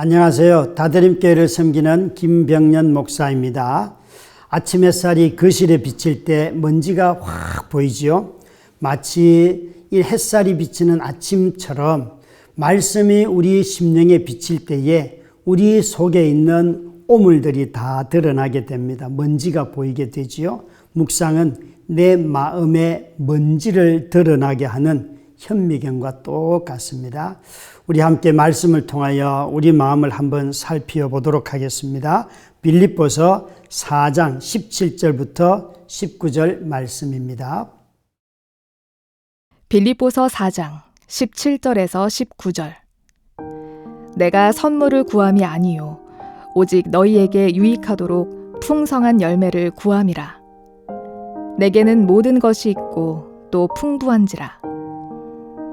안녕하세요. 다드림교회를 섬기는 김병년 목사입니다. 아침 햇살이 거실에 비칠 때 먼지가 확 보이지요. 마치 이 햇살이 비치는 아침처럼 말씀이 우리 심령에 비칠 때에 우리 속에 있는 오물들이 다 드러나게 됩니다. 먼지가 보이게 되지요. 묵상은 내 마음의 먼지를 드러나게 하는 현미경과 똑같습니다. 우리 함께 말씀을 통하여 우리 마음을 한번 살펴보도록 하겠습니다. 빌립보서 4장 17절부터 19절 말씀입니다. 빌립보서 4장 17절에서 19절 내가 선물을 구함이 아니요 오직 너희에게 유익하도록 풍성한 열매를 구함이라 내게는 모든 것이 있고 또 풍부한지라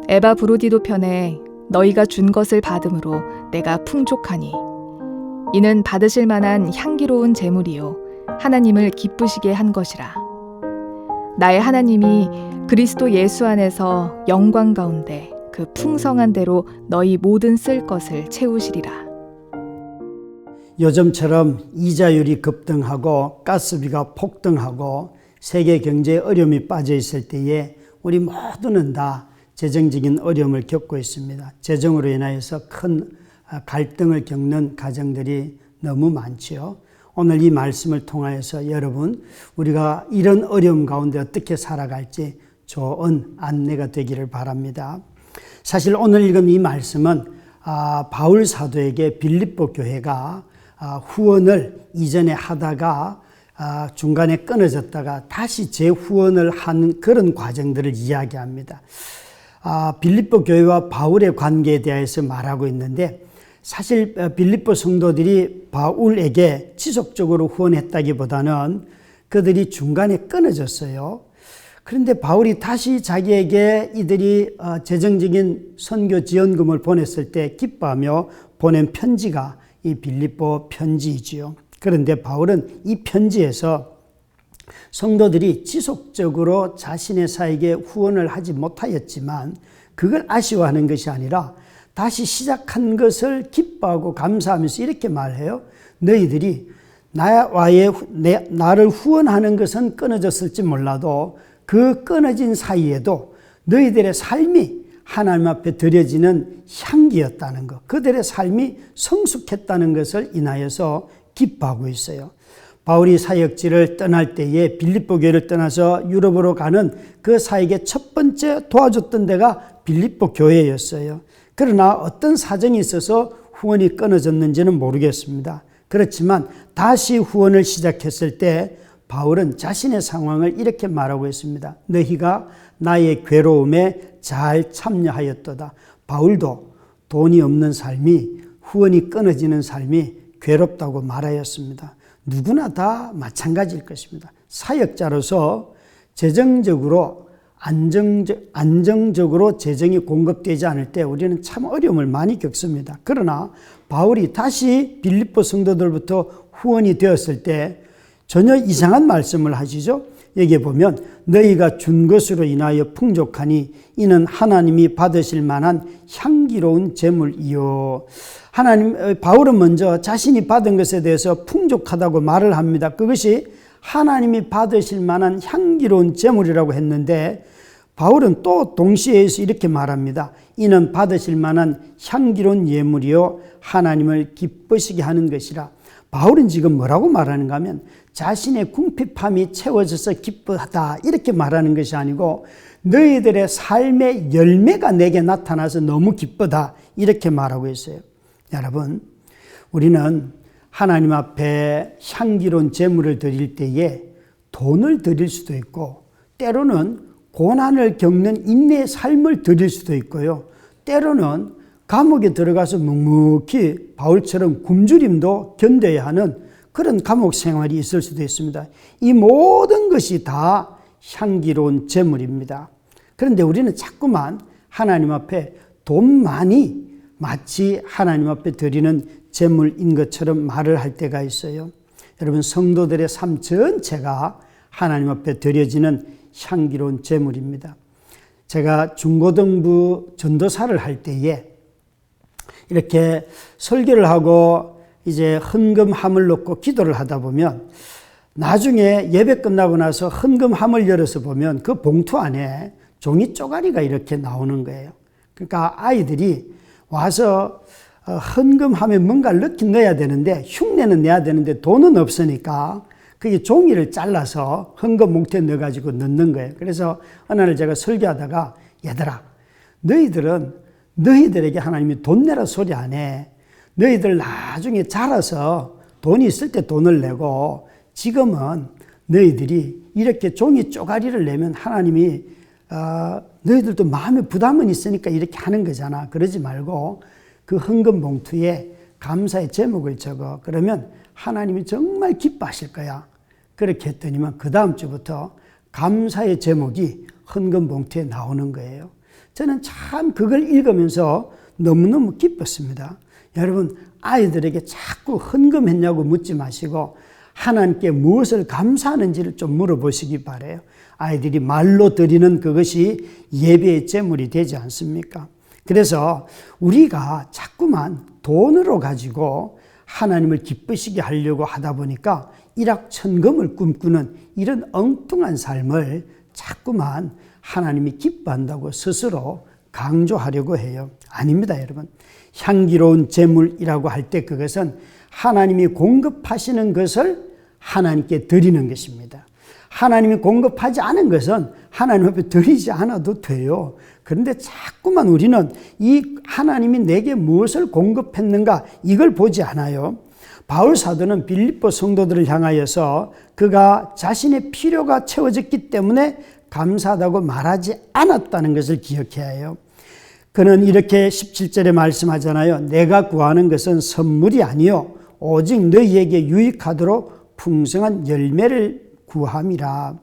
에바 브로디도 편에 너희가 준 것을 받음으로 내가 풍족하니. 이는 받으실 만한 향기로운 제물이요. 하나님을 기쁘시게 한 것이라. 나의 하나님이 그리스도 예수 안에서 영광 가운데 그 풍성한 대로 너희 모든 쓸 것을 채우시리라. 요즘처럼 이자율이 급등하고 가스비가 폭등하고 세계 경제에 어려움이 빠져 있을 때에 우리 모두는 다 재정적인 어려움을 겪고 있습니다. 재정으로 인하여서 큰 갈등을 겪는 가정들이 너무 많지요. 오늘 이 말씀을 통하여서 여러분 우리가 이런 어려움 가운데 어떻게 살아갈지 좋은 안내가 되기를 바랍니다. 사실 오늘 읽은 이 말씀은 아, 바울 사도에게 빌립보 교회가 아, 후원을 이전에 하다가 아, 중간에 끊어졌다가 다시 재후원을 하는 그런 과정들을 이야기합니다. 빌립보 교회와 바울의 관계에 대해서 말하고 있는데 사실 빌립보 성도들이 바울에게 지속적으로 후원했다기보다는 그들이 중간에 끊어졌어요. 그런데 바울이 다시 자기에게 이들이 어, 재정적인 선교 지원금을 보냈을 때 기뻐하며 보낸 편지가 이 빌립보 편지이지요. 그런데 바울은 이 편지에서 성도들이 지속적으로 자신의 사에게 후원을 하지 못하였지만 그걸 아쉬워하는 것이 아니라 다시 시작한 것을 기뻐하고 감사하면서 이렇게 말해요. 너희들이 나와의 나를 후원하는 것은 끊어졌을지 몰라도 그 끊어진 사이에도 너희들의 삶이 하나님 앞에 드려지는 향기였다는 것, 그들의 삶이 성숙했다는 것을 인하여서 기뻐하고 있어요. 바울이 사역지를 떠날 때에 빌립보 교회를 떠나서 유럽으로 가는 그 사역의 첫 번째 도와줬던 데가 빌립보 교회였어요. 그러나 어떤 사정이 있어서 후원이 끊어졌는지는 모르겠습니다. 그렇지만 다시 후원을 시작했을 때 바울은 자신의 상황을 이렇게 말하고 있습니다. 너희가 나의 괴로움에 잘 참여하였도다. 바울도 돈이 없는 삶이 후원이 끊어지는 삶이 괴롭다고 말하였습니다. 누구나 다 마찬가지일 것입니다. 사역자로서 재정적으로 안정적, 안정적으로 재정이 공급되지 않을 때 우리는 참 어려움을 많이 겪습니다. 그러나 바울이 다시 빌립보 성도들부터 후원이 되었을 때 전혀 이상한 말씀을 하시죠. 여기에 보면 너희가 준 것으로 인하여 풍족하니 이는 하나님이 받으실 만한 향기로운 재물이요. 하나님 어, 바울은 먼저 자신이 받은 것에 대해서 풍족하다고 말을 합니다. 그것이 하나님이 받으실 만한 향기로운 재물이라고 했는데 바울은 또 동시에 이렇게 말합니다. 이는 받으실 만한 향기로운 예물이요 하나님을 기쁘시게 하는 것이라. 바울은 지금 뭐라고 말하는가 하면 자신의 궁핍함이 채워져서 기쁘다 이렇게 말하는 것이 아니고 너희들의 삶의 열매가 내게 나타나서 너무 기쁘다 이렇게 말하고 있어요. 여러분 우리는 하나님 앞에 향기로운 제물을 드릴 때에 돈을 드릴 수도 있고 때로는 고난을 겪는 인내의 삶을 드릴 수도 있고요. 때로는 감옥에 들어가서 묵묵히 바울처럼 굶주림도 견뎌야 하는 그런 감옥 생활이 있을 수도 있습니다. 이 모든 것이 다 향기로운 재물입니다. 그런데 우리는 자꾸만 하나님 앞에 돈 많이 마치 하나님 앞에 드리는 재물인 것처럼 말을 할 때가 있어요. 여러분 성도들의 삶 전체가 하나님 앞에 드려지는 향기로운 재물입니다. 제가 중고등부 전도사를 할 때에 이렇게 설교를 하고 이제 헌금함을 넣고 기도를 하다 보면 나중에 예배 끝나고 나서 헌금함을 열어서 보면 그 봉투 안에 종이 쪼가리가 이렇게 나오는 거예요. 그러니까 아이들이 와서 어, 헌금함에 뭔가를 넣긴 넣어야 되는데 흉내는 내야 되는데 돈은 없으니까 그게 종이를 잘라서 헌금 봉투에 넣어가지고 넣는 거예요. 그래서 어느 날 제가 설교하다가 얘들아 너희들은 너희들에게 하나님이 돈 내라 소리 안 해. 너희들 나중에 자라서 돈이 있을 때 돈을 내고 지금은 너희들이 이렇게 종이 쪼가리를 내면 하나님이 어, 너희들도 마음에 부담은 있으니까 이렇게 하는 거잖아. 그러지 말고 그 헌금 봉투에 감사의 제목을 적어. 그러면 하나님이 정말 기뻐하실 거야. 그렇게 했더니만 그 다음 주부터 감사의 제목이 헌금 봉투에 나오는 거예요. 저는 참 그걸 읽으면서 너무너무 기뻤습니다. 여러분, 아이들에게 자꾸 헌금했냐고 묻지 마시고 하나님께 무엇을 감사하는지를 좀 물어보시기 바래요. 아이들이 말로 드리는 그것이 예배의 제물이 되지 않습니까? 그래서 우리가 자꾸만 돈으로 가지고 하나님을 기쁘시게 하려고 하다 보니까 일확천금을 꿈꾸는 이런 엉뚱한 삶을 자꾸만 하나님이 기뻐한다고 스스로 강조하려고 해요. 아닙니다, 여러분. 향기로운 제물이라고 할 때 그것은 하나님이 공급하시는 것을 하나님께 드리는 것입니다. 하나님이 공급하지 않은 것은 하나님 앞에 드리지 않아도 돼요. 그런데 자꾸만 우리는 이 하나님이 내게 무엇을 공급했는가 이걸 보지 않아요. 바울 사도는 빌립보 성도들을 향하여서 그가 자신의 필요가 채워졌기 때문에 감사하다고 말하지 않았다는 것을 기억해야 해요. 그는 이렇게 17절에 말씀하잖아요. 내가 구하는 것은 선물이 아니요 오직 너희에게 유익하도록 풍성한 열매를 구함이라.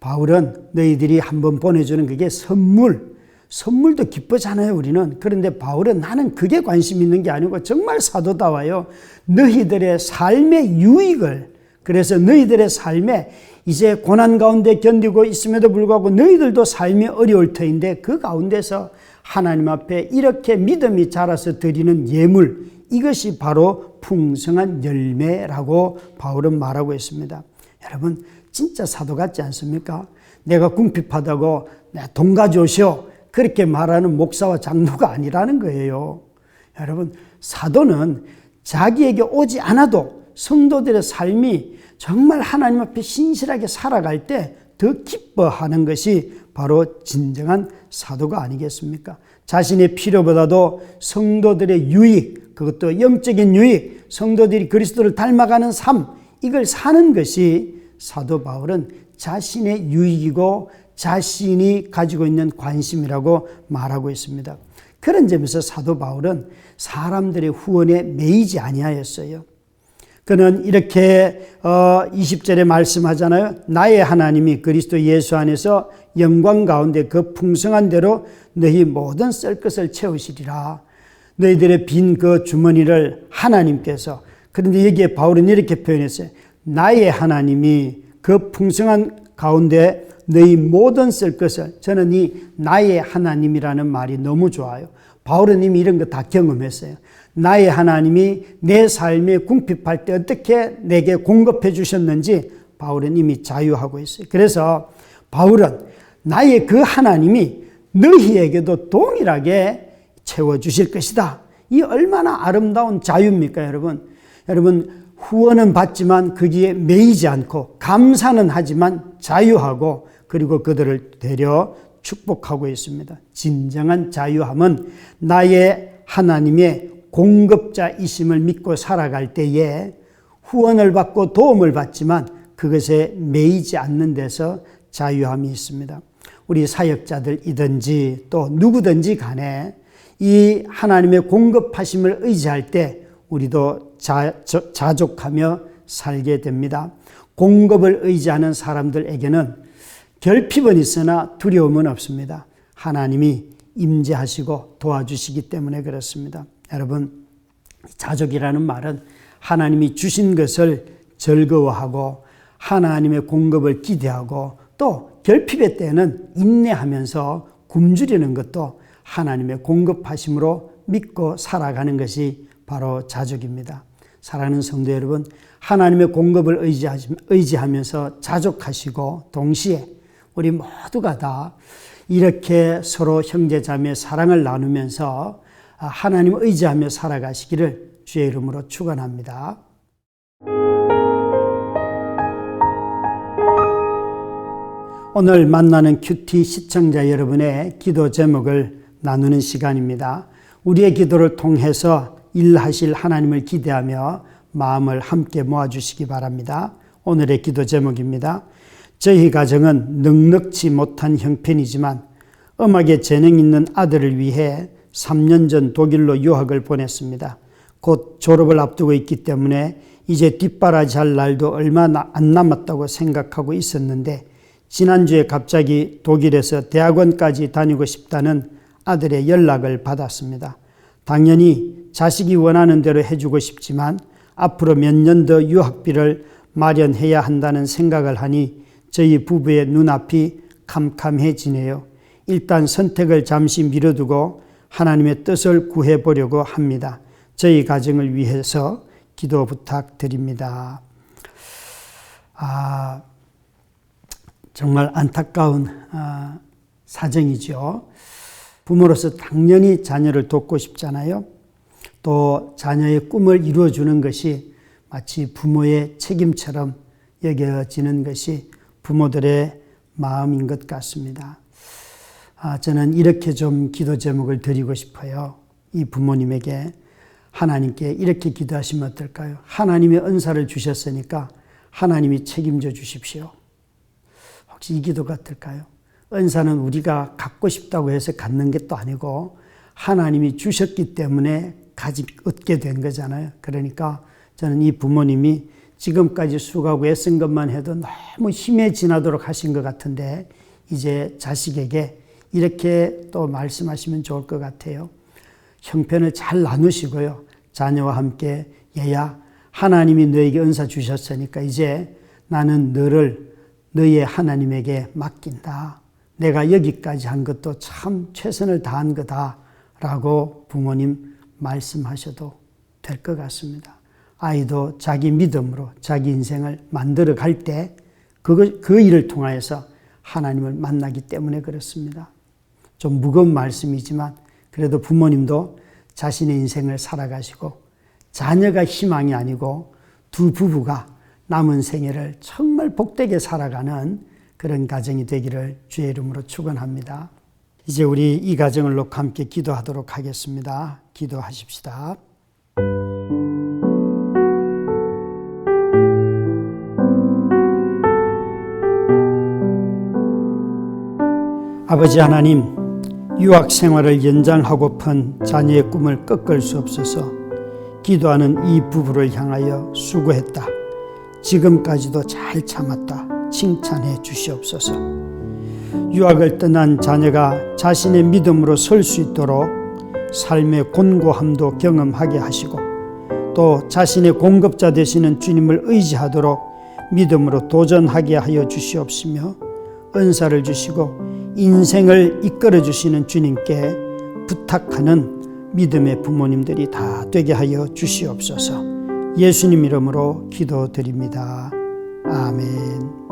바울은 너희들이 한번 보내주는 그게 선물, 선물도 기쁘잖아요, 우리는. 그런데 바울은 나는 그게 관심 있는 게 아니고 정말 사도다워요. 너희들의 삶의 유익을, 그래서 너희들의 삶에 이제 고난 가운데 견디고 있음에도 불구하고 너희들도 삶이 어려울 터인데 그 가운데서 하나님 앞에 이렇게 믿음이 자라서 드리는 예물, 이것이 바로 풍성한 열매라고 바울은 말하고 있습니다. 여러분, 진짜 사도 같지 않습니까? 내가 궁핍하다고 돈 가져오시오. 그렇게 말하는 목사와 장로가 아니라는 거예요. 여러분, 사도는 자기에게 오지 않아도 성도들의 삶이 정말 하나님 앞에 신실하게 살아갈 때 더 기뻐하는 것이 바로 진정한 사도가 아니겠습니까? 자신의 필요보다도 성도들의 유익, 그것도 영적인 유익, 성도들이 그리스도를 닮아가는 삶, 이걸 사는 것이 사도 바울은 자신의 유익이고 자신이 가지고 있는 관심이라고 말하고 있습니다. 그런 점에서 사도 바울은 사람들의 후원에 매이지 아니하였어요. 그는 이렇게 20절에 말씀하잖아요. 나의 하나님이 그리스도 예수 안에서 영광 가운데 그 풍성한 대로 너희 모든 쓸 것을 채우시리라. 너희들의 빈 그 주머니를 하나님께서 그런데 여기에 바울은 이렇게 표현했어요. 나의 하나님이 그 풍성한 가운데 너희 모든 쓸 것을 저는 이 나의 하나님이라는 말이 너무 좋아요. 바울은 이미 이런 거 다 경험했어요. 나의 하나님이 내 삶에 궁핍할 때 어떻게 내게 공급해 주셨는지 바울은 이미 자유하고 있어요. 그래서 바울은 나의 그 하나님이 너희에게도 동일하게 채워 주실 것이다. 이 얼마나 아름다운 자유입니까, 여러분? 여러분, 후원은 받지만 거기에 매이지 않고 감사는 하지만 자유하고 그리고 그들을 되려 축복하고 있습니다. 진정한 자유함은 나의 하나님의 공급자이심을 믿고 살아갈 때에 후원을 받고 도움을 받지만 그것에 매이지 않는 데서 자유함이 있습니다. 우리 사역자들이든지 또 누구든지 간에 이 하나님의 공급하심을 의지할 때 우리도 자, 자족하며 살게 됩니다. 공급을 의지하는 사람들에게는 결핍은 있으나 두려움은 없습니다. 하나님이 임재하시고 도와주시기 때문에 그렇습니다. 여러분, 자족이라는 말은 하나님이 주신 것을 즐거워하고 하나님의 공급을 기대하고 또 결핍의 때는 인내하면서 굶주리는 것도 하나님의 공급하심으로 믿고 살아가는 것이 바로 자족입니다. 사랑하는 성도 여러분, 하나님의 공급을 의지하면서 자족하시고 동시에 우리 모두가 다 이렇게 서로 형제 자매 사랑을 나누면서 하나님을 의지하며 살아가시기를 주의 이름으로 축원합니다. 오늘 만나는 큐티 시청자 여러분의 기도 제목을 나누는 시간입니다. 우리의 기도를 통해서 일하실 하나님을 기대하며 마음을 함께 모아주시기 바랍니다. 오늘의 기도 제목입니다. 저희 가정은 넉넉지 못한 형편이지만 음악에 재능 있는 아들을 위해 3년 전 독일로 유학을 보냈습니다. 곧 졸업을 앞두고 있기 때문에 이제 뒷바라지 할 날도 얼마 나- 안 남았다고 생각하고 있었는데 지난주에 갑자기 독일에서 대학원까지 다니고 싶다는 아들의 연락을 받았습니다. 당연히 자식이 원하는 대로 해주고 싶지만 앞으로 몇 년 더 유학비를 마련해야 한다는 생각을 하니 저희 부부의 눈앞이 캄캄해지네요. 일단 선택을 잠시 미뤄두고 하나님의 뜻을 구해보려고 합니다. 저희 가정을 위해서 기도 부탁드립니다. 아, 정말 안타까운 아, 사정이죠. 부모로서 당연히 자녀를 돕고 싶잖아요. 또 자녀의 꿈을 이루어주는 것이 마치 부모의 책임처럼 여겨지는 것이 부모들의 마음인 것 같습니다. 아, 저는 이렇게 좀 기도 제목을 드리고 싶어요. 이 부모님에게 하나님께 이렇게 기도하시면 어떨까요? 하나님의 은사를 주셨으니까 하나님이 책임져 주십시오. 혹시 이 기도 같을까요? 은사는 우리가 갖고 싶다고 해서 갖는 게 또 아니고 하나님이 주셨기 때문에 가지 얻게 된 거잖아요. 그러니까 저는 이 부모님이 지금까지 수고하고 애쓴 것만 해도 너무 힘에 지나도록 하신 것 같은데 이제 자식에게 이렇게 또 말씀하시면 좋을 것 같아요. 형편을 잘 나누시고요. 자녀와 함께 얘야 하나님이 너에게 은사 주셨으니까 이제 나는 너를 너의 하나님에게 맡긴다. 내가 여기까지 한 것도 참 최선을 다한 거다라고 부모님 말씀하셔도 될 것 같습니다. 아이도 자기 믿음으로 자기 인생을 만들어 갈 때 그, 그 일을 통하여서 하나님을 만나기 때문에 그렇습니다. 좀 무거운 말씀이지만 그래도 부모님도 자신의 인생을 살아가시고 자녀가 희망이 아니고 두 부부가 남은 생애를 정말 복되게 살아가는 그런 가정이 되기를 주의 이름으로 축원합니다. 이제 우리 이 가정을 놓고 함께 기도하도록 하겠습니다. 기도하십시다. 아버지 하나님, 유학 생활을 연장하고픈 자녀의 꿈을 꺾을 수 없어서 기도하는 이 부부를 향하여 수고했다. 지금까지도 잘 참았다. 칭찬해 주시옵소서. 유학을 떠난 자녀가 자신의 믿음으로 설 수 있도록 삶의 곤고함도 경험하게 하시고 또 자신의 공급자 되시는 주님을 의지하도록 믿음으로 도전하게 하여 주시옵시며 은사를 주시고 인생을 이끌어 주시는 주님께 부탁하는 믿음의 부모님들이 다 되게 하여 주시옵소서. 예수님 이름으로 기도드립니다. 아멘.